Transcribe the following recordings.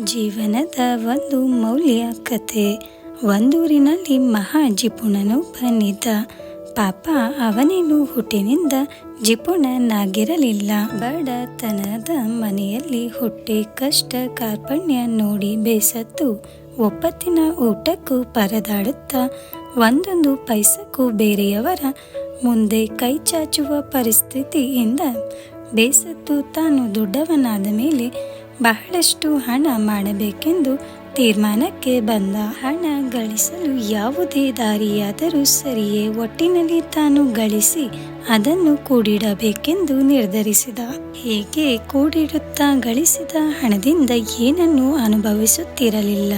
ಜೀವನದ ಒಂದು ಮೌಲ್ಯ ಕತೆ. ಒಂದೂರಿನಲ್ಲಿ ಮಹಾಜಿ ಜಿಪುಣನೊಬ್ಬ ನಿದ್ದ ಪಾಪ ಅವನೇನು ಹುಟ್ಟಿನಿಂದ ಜಿಪುಣನಾಗಿರಲಿಲ್ಲ ಬಡತನದ ಮನೆಯಲ್ಲಿ ಹುಟ್ಟಿ ಕಷ್ಟ ಕಾರ್ಪಣ್ಯ ನೋಡಿ ಬೇಸತ್ತು. ಒಪ್ಪತ್ತಿನ ಊಟಕ್ಕೂ ಪರದಾಡುತ್ತಾ ಒಂದೊಂದು ಪೈಸಕ್ಕೂ ಬೇರೆಯವರ ಮುಂದೆ ಕೈ ಚಾಚುವ ಪರಿಸ್ಥಿತಿಯಿಂದ ಬೇಸತ್ತು ತಾನು ದೊಡ್ಡವನಾದ ಮೇಲೆ ಬಹಳಷ್ಟು ಹಣ ಮಾಡಬೇಕೆಂದು ತೀರ್ಮಾನಕ್ಕೆ ಬಂದ ಹಣ ಗಳಿಸಲು ಯಾವುದೇ ದಾರಿಯಾದರೂ ಸರಿಯೇ ಒಟ್ಟಿನಲ್ಲಿ ತಾನು ಗಳಿಸಿ ಅದನ್ನು ಕೂಡಿಡಬೇಕೆಂದು ನಿರ್ಧರಿಸಿದ. ಹೇಗೆ ಕೂಡಿಡುತ್ತಾ ಗಳಿಸಿದ ಹಣದಿಂದ ಏನನ್ನೂ ಅನುಭವಿಸುತ್ತಿರಲಿಲ್ಲ,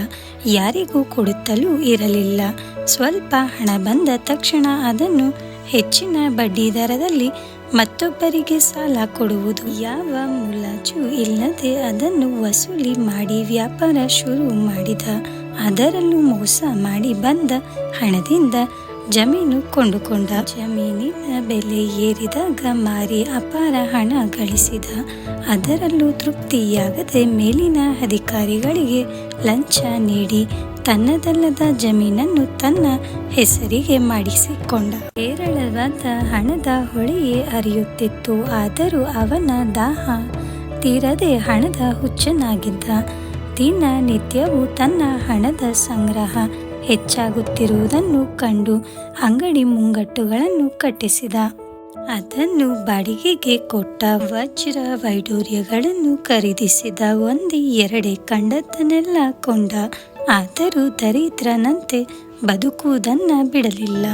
ಯಾರಿಗೂ ಕೊಡುತ್ತಲೂ ಇರಲಿಲ್ಲ. ಸ್ವಲ್ಪ ಹಣ ಬಂದ ತಕ್ಷಣ ಅದನ್ನು ಹೆಚ್ಚಿನ ಬಡ್ಡಿ ದರದಲ್ಲಿ ಮತ್ತೊಬ್ಬರಿಗೆ ಸಾಲ ಕೊಡುವುದು ಯಾವ ಮುಲಾಜು ಇಲ್ಲದೆ ಅದನ್ನು ವಸೂಲಿ ಮಾಡಿ ವ್ಯಾಪಾರ ಶುರು ಮಾಡಿದ. ಅದರಲ್ಲೂ ಮೋಸ ಮಾಡಿ ಬಂದ ಹಣದಿಂದ ಜಮೀನು ಕೊಂಡುಕೊಂಡ. ಜಮೀನಿನ ಬೆಲೆ ಏರಿದಾಗ ಮಾರಿ ಅಪಾರ ಹಣ ಗಳಿಸಿದ. ಅದರಲ್ಲೂ ತೃಪ್ತಿಯಾಗದೆ ಮೇಲಿನ ಅಧಿಕಾರಿಗಳಿಗೆ ಲಂಚ ನೀಡಿ ತನ್ನದಲ್ಲದ ಜಮೀನನ್ನು ತನ್ನ ಹೆಸರಿಗೆ ಮಾಡಿಸಿಕೊಂಡ. ಹೇರಳವಾದ ಹಣದ ಹೊಳೆಯೇ ಅರಿಯುತ್ತಿತ್ತು. ಆದರೂ ಅವನ ದಾಹ ತೀರದೆ ಹಣದ ಹುಚ್ಚನಾಗಿದ್ದ. ದಿನ ನಿತ್ಯವೂ ತನ್ನ ಹಣದ ಸಂಗ್ರಹ ಹೆಚ್ಚಾಗುತ್ತಿರುವುದನ್ನು ಕಂಡು ಅಂಗಡಿ ಮುಂಗಟ್ಟುಗಳನ್ನು ಕಟ್ಟಿಸಿದ. ಅದನ್ನು ಬಾಡಿಗೆಗೆ ಕೊಟ್ಟ ವಜ್ರ ವೈಡೂರ್ಯಗಳನ್ನು ಖರೀದಿಸಿದ ಒಂದೇ ಎರಡೇ ಕಂಡದ್ದನ್ನೆಲ್ಲ ಕೊಂಡ. ಆದರೂ ದರಿದ್ರನಂತೆ ಬದುಕುವುದನ್ನು ಬಿಡಲಿಲ್ಲ.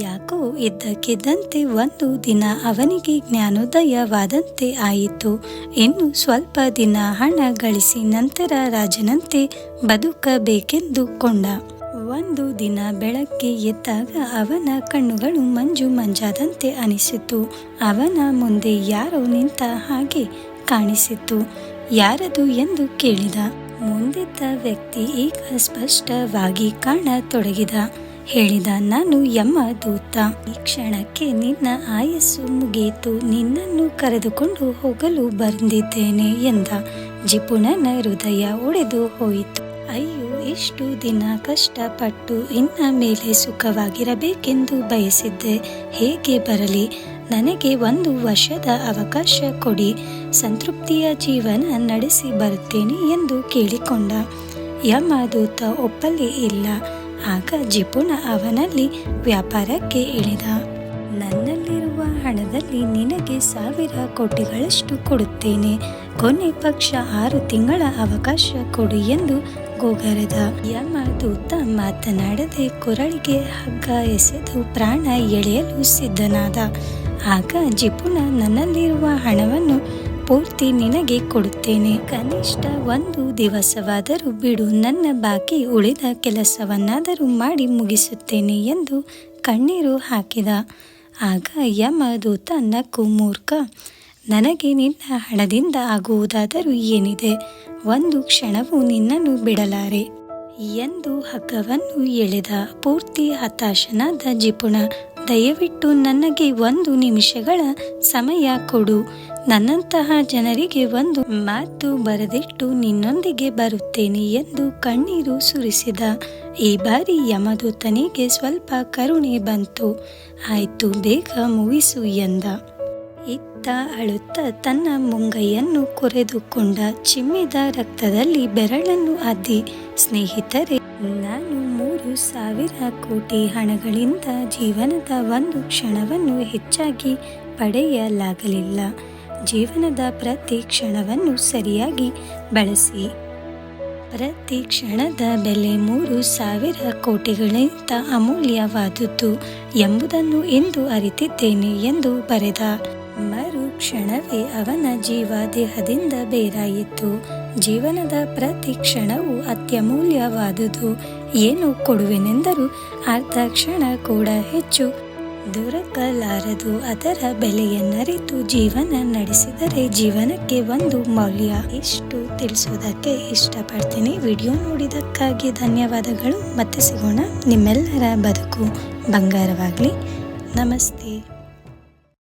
ಯಾಕೋ ಇದ್ದಕ್ಕಿದ್ದಂತೆ ಒಂದು ದಿನ ಅವನಿಗೆ ಜ್ಞಾನೋದಯವಾದಂತೆ ಆಯಿತು. ಇನ್ನು ಸ್ವಲ್ಪ ದಿನ ಹಣ ಗಳಿಸಿ ನಂತರ ರಾಜನಂತೆ ಬದುಕಬೇಕೆಂದು ಕೊಂಡ. ಒಂದು ದಿನ ಬೆಳಗ್ಗೆ ಎದ್ದಾಗ ಅವನ ಕಣ್ಣುಗಳು ಮಂಜು ಮಂಜಾದಂತೆ ಅನಿಸಿತು. ಅವನ ಮುಂದೆ ಯಾರೋ ನಿಂತ ಹಾಗೆ ಕಾಣಿಸಿತು. ಯಾರದು ಎಂದು ಕೇಳಿದ. ಮುಂದಿದ್ದ ವ್ಯಕ್ತಿ ಈಗ ಸ್ಪಷ್ಟವಾಗಿ ಕಾಣತೊಡಗಿದ. ಹೇಳಿದ ನಾನು ಯಮ ದೂತ. ಈ ಕ್ಷಣಕ್ಕೆ ನಿನ್ನ ಆಯಸ್ಸು ಮುಗಿಯಿತು ನಿನ್ನನ್ನು ಕರೆದುಕೊಂಡು ಹೋಗಲು ಬಂದಿದ್ದೇನೆ ಎಂದ. ಜಿಪುಣನ ಹೃದಯ ಒಡೆದು ಹೋಯಿತು. ಅಯ್ಯೋ, ಎಷ್ಟು ದಿನ ಕಷ್ಟಪಟ್ಟು ಇನ್ನ ಮೇಲೆ ಸುಖವಾಗಿರಬೇಕೆಂದು ಬಯಸಿದ್ದೆ. ಹೇಗೆ ಬರಲಿ? ನನಗೆ ಒಂದು ವರ್ಷದ ಅವಕಾಶ ಕೊಡಿ. ಸಂತೃಪ್ತಿಯ ಜೀವನ ನಡೆಸಿ ಬರುತ್ತೇನೆ ಎಂದು ಕೇಳಿಕೊಂಡ. ಯಮದೂತ ಒಪ್ಪಲೇ ಇಲ್ಲ. ಆಗ ಜಿಪುಣ ಅವನಲ್ಲಿ ವ್ಯಾಪಾರಕ್ಕೆ ಇಳಿದ. ನನ್ನಲ್ಲಿರುವ ಹಣದಲ್ಲಿ ನಿನಗೆ ಸಾವಿರ ಕೋಟಿಗಳಷ್ಟು ಕೊಡುತ್ತೇನೆ. ಕೊನೆ ಪಕ್ಷ ಆರು ತಿಂಗಳ ಅವಕಾಶ ಕೊಡು ಎಂದು ಗೋಗರೆದ. ಯಮದೂತ ಮಾತನಾಡದೆ ಕೊರಳಿಗೆ ಹಗ್ಗ ಎಸೆದು ಪ್ರಾಣ ಎಳೆಯಲು ಸಿದ್ಧನಾದ. ಆಗ ಜಿಪುಣ ನನ್ನಲ್ಲಿರುವ ಹಣವನ್ನು ಪೂರ್ತಿ ನಿನಗೆ ಕೊಡುತ್ತೇನೆ. ಕನಿಷ್ಠ ಒಂದು ದಿವಸವಾದರೂ ಬಿಡು. ನನ್ನ ಬಾಕಿ ಉಳಿದ ಕೆಲಸವನ್ನಾದರೂ ಮಾಡಿ ಮುಗಿಸುತ್ತೇನೆ ಎಂದು ಕಣ್ಣೀರು ಹಾಕಿದ. ಆಗ ಯಮದೂತ ನಕ್ಕು, ಮೂರ್ಖ, ನನಗೆ ನಿನ್ನ ಹಣದಿಂದ ಆಗುವುದಾದರೂ ಏನಿದೆ? ಒಂದು ಕ್ಷಣವೂ ನಿನ್ನನ್ನು ಬಿಡಲಾರೆ? ಎಂದು ಹಗ್ಗವನ್ನು ಎಳೆದ. ಪೂರ್ತಿ ಹತಾಶನಾದ ಜಿಪುಣ, ದಯವಿಟ್ಟು ನನಗೆ ಒಂದು ನಿಮಿಷಗಳ ಸಮಯ ಕೊಡು. ನನ್ನಂತಹ ಜನರಿಗೆ ಒಂದು ಮಾತು ಬರೆದಿಟ್ಟು ನಿನ್ನೊಂದಿಗೆ ಬರುತ್ತೇನೆ ಎಂದು ಕಣ್ಣೀರು ಸುರಿಸಿದ ಈ ಬಾರಿ ಯಮದೂತನಿಗೆ ಸ್ವಲ್ಪ ಕರುಣೆ ಬಂತು. ಆಯಿತು, ಬೇಗ ಮುಗಿಸು ಎಂದ. ಇತ್ತ ಅಳುತ್ತ ತನ್ನ ಮುಂಗೈಯನ್ನು ಕೊರೆದುಕೊಂಡ ಚಿಮ್ಮಿದ ರಕ್ತದಲ್ಲಿ ಬೆರಳನ್ನು ಅದ್ದಿ, ಸ್ನೇಹಿತರೆ, ನಾನು ಮೂರು ಸಾವಿರ ಕೋಟಿ ಹಣಗಳಿಂದ ಜೀವನದ ಒಂದು ಕ್ಷಣವನ್ನು ಹೆಚ್ಚಾಗಿ ಪಡೆಯಲಾಗಲಿಲ್ಲ. ಜೀವನದ ಪ್ರತಿ ಕ್ಷಣವನ್ನು ಸರಿಯಾಗಿ ಬಳಸಿ. ಪ್ರತಿ ಕ್ಷಣದ ಬೆಲೆ ಮೂರು ಸಾವಿರ ಕೋಟಿಗಳಿಂದ ಅಮೂಲ್ಯವಾದುದು ಎಂಬುದನ್ನು ಇಂದು ಅರಿತಿದ್ದೇನೆ ಎಂದು ಬರೆದ. ಮರು ಕ್ಷಣವೇ ಅವನ ಜೀವ ದೇಹದಿಂದ ಬೇರಾಯಿತು. ಜೀವನದ ಪ್ರತಿ ಕ್ಷಣವು ಅತ್ಯಮೂಲ್ಯವಾದುದು. ಏನು ಕೊಡುವೆನೆಂದರೂ ಅರ್ಧ ಕ್ಷಣ ಕೂಡ ಹೆಚ್ಚು ದೊರಕಲಾರದು ಅದರ ಬೆಲೆಯನ್ನರಿತು ಜೀವನ ನಡೆಸಿದರೆ ಜೀವನಕ್ಕೆ ಒಂದು ಮೌಲ್ಯ ಇಷ್ಟು ತಿಳಿಸೋದಕ್ಕೆ ಇಷ್ಟಪಡ್ತೀನಿ. ವಿಡಿಯೋ ನೋಡಿದಕ್ಕಾಗಿ ಧನ್ಯವಾದಗಳು. ಮತ್ತೆ ಸಿಗೋಣ. ನಿಮ್ಮೆಲ್ಲರ ಬದುಕು ಬಂಗಾರವಾಗಲಿ. ನಮಸ್ತೆ.